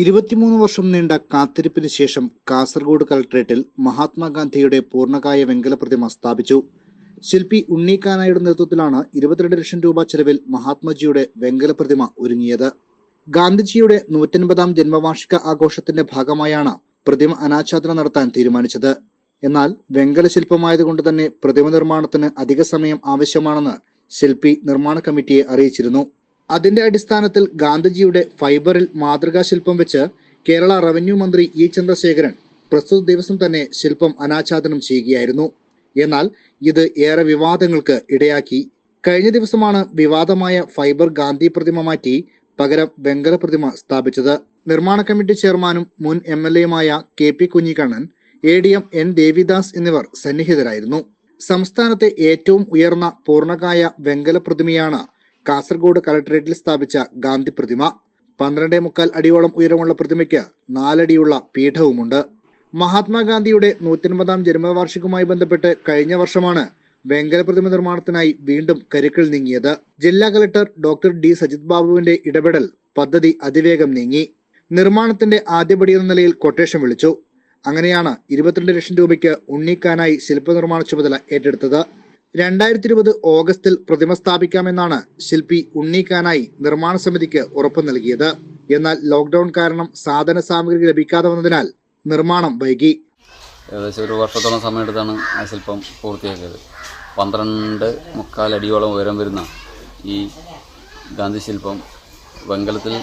ഇരുപത്തിമൂന്ന് വർഷം നീണ്ട കാത്തിരിപ്പിന് ശേഷം കാസർഗോഡ് കളക്ടറേറ്റിൽ മഹാത്മാഗാന്ധിയുടെ പൂർണകായ വെങ്കല പ്രതിമ സ്ഥാപിച്ചു. ശില്പി ഉണ്ണിക്കാനായുടെ നേതൃത്വത്തിലാണ് ഇരുപത്തിരണ്ട് ലക്ഷം രൂപ ചെലവിൽ മഹാത്മജിയുടെ വെങ്കല പ്രതിമ ഒരുങ്ങിയത്. ഗാന്ധിജിയുടെ നൂറ്റൻപതാം ജന്മവാർഷിക ആഘോഷത്തിന്റെ ഭാഗമായാണ് പ്രതിമ അനാച്ഛാദനം നടത്താൻ തീരുമാനിച്ചത്. എന്നാൽ വെങ്കല ശില്പമായതുകൊണ്ട് തന്നെ പ്രതിമ നിർമ്മാണത്തിന് അധിക സമയം ആവശ്യമാണെന്ന് ശില്പി നിർമ്മാണ കമ്മിറ്റിയെ അറിയിച്ചിരുന്നു. അതിന്റെ അടിസ്ഥാനത്തിൽ ഗാന്ധിജിയുടെ ഫൈബറിൽ മാതൃകാ ശില്പം വെച്ച് കേരള റവന്യൂ മന്ത്രി ഇ ചന്ദ്രശേഖരൻ പ്രസ്തുത ദിവസം തന്നെ ശില്പം അനാച്ഛാദനം ചെയ്യുകയായിരുന്നു. എന്നാൽ ഇത് ഏറെ വിവാദങ്ങൾക്ക് ഇടയാക്കി. കഴിഞ്ഞ ദിവസമാണ് വിവാദമായ ഫൈബർ ഗാന്ധി പ്രതിമ മാറ്റി പകരം വെങ്കല പ്രതിമ സ്ഥാപിച്ചത്. നിർമ്മാണ കമ്മിറ്റി ചെയർമാനും മുൻ M L എയുമായ K P Kunhikannan A D M N Devidas എന്നിവർ സന്നിഹിതരായിരുന്നു. സംസ്ഥാനത്തെ ഏറ്റവും ഉയർന്ന പൂർണകായ വെങ്കല പ്രതിമയാണ് കാസർഗോഡ് കളക്ടറേറ്റിൽ സ്ഥാപിച്ച ഗാന്ധി പ്രതിമ. പന്ത്രണ്ടേ മുക്കാൽ അടിയോളം ഉയരമുള്ള പ്രതിമയ്ക്ക് നാലടിയുള്ള പീഠവുമുണ്ട്. മഹാത്മാഗാന്ധിയുടെ നൂറ്റൻപതാം ജന്മവാർഷികവുമായി ബന്ധപ്പെട്ട് കഴിഞ്ഞ വർഷമാണ് വെങ്കല പ്രതിമ നിർമ്മാണത്തിനായി വീണ്ടും കരുക്കൾ നീങ്ങിയത്. ജില്ലാ കലക്ടർ ഡോക്ടർ ഡി. സജിത് ബാബുവിന്റെ ഇടപെടൽ പദ്ധതി അതിവേഗം നീങ്ങി. നിർമ്മാണത്തിന്റെ ആദ്യപടി എന്ന നിലയിൽ കൊട്ടേഷൻ വിളിച്ചു. അങ്ങനെയാണ് ഇരുപത്തിരണ്ട് ലക്ഷം രൂപയ്ക്ക് ഉണ്ണിക്കാനായി ശില്പനിർമ്മാണ ചുമതല ഏറ്റെടുത്തത്. രണ്ടായിരത്തി ഇരുപത് ഓഗസ്റ്റിൽ പ്രതിമ സ്ഥാപിക്കാമെന്നാണ് ശില്പി ഉണ്ണിക്കാനായി നിർമ്മാണ സമിതിക്ക് ഉറപ്പ് നൽകിയത്. എന്നാൽ ലോക്ക്ഡൌൺ കാരണം സാധന സാമഗ്രി ലഭിക്കാതെ വന്നതിനാൽ നിർമ്മാണം വൈകി. ഏകദേശം ഒരു വർഷത്തോളം സമയമെടുത്താണ് ആ ശില്പം പൂർത്തിയാക്കിയത്. പന്ത്രണ്ട് മുക്കാൽ അടിയോളം ഉയരം വരുന്ന ഈ ഗാന്ധി ശില്പം വെങ്കലത്തിൽ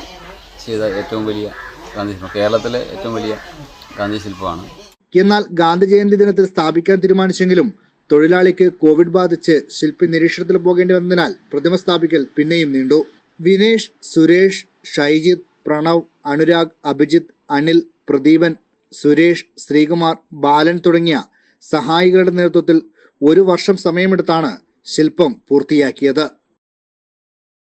ചെയ്ത ഏറ്റവും വലിയ ഗാന്ധി ശില്പം കേരളത്തിലെ ഏറ്റവും വലിയ ഗാന്ധി ശില്പമാണ്. എന്നാൽ ഗാന്ധി ജയന്തി ദിനത്തിൽ സ്ഥാപിക്കാൻ തീരുമാനിച്ചെങ്കിലും തൊഴിലാളിക്ക് കോവിഡ് ബാധിച്ച് ശില്പി നിരീക്ഷണത്തിൽ പോകേണ്ടി വന്നതിനാൽ പ്രതിമ സ്ഥാപിക്കൽ പിന്നെയും നീണ്ടു. വിനേഷ് സുരേഷ് ഷൈജിത്ത് പ്രണവ് അനുരാഗ് അഭിജിത്ത് അനിൽ പ്രദീപൻ സുരേഷ് ശ്രീകുമാർ ബാലൻ തുടങ്ങിയ സഹായികളുടെ നേതൃത്വത്തിൽ ഒരു വർഷം സമയമെടുത്താണ് ശില്പം പൂർത്തിയാക്കിയത്.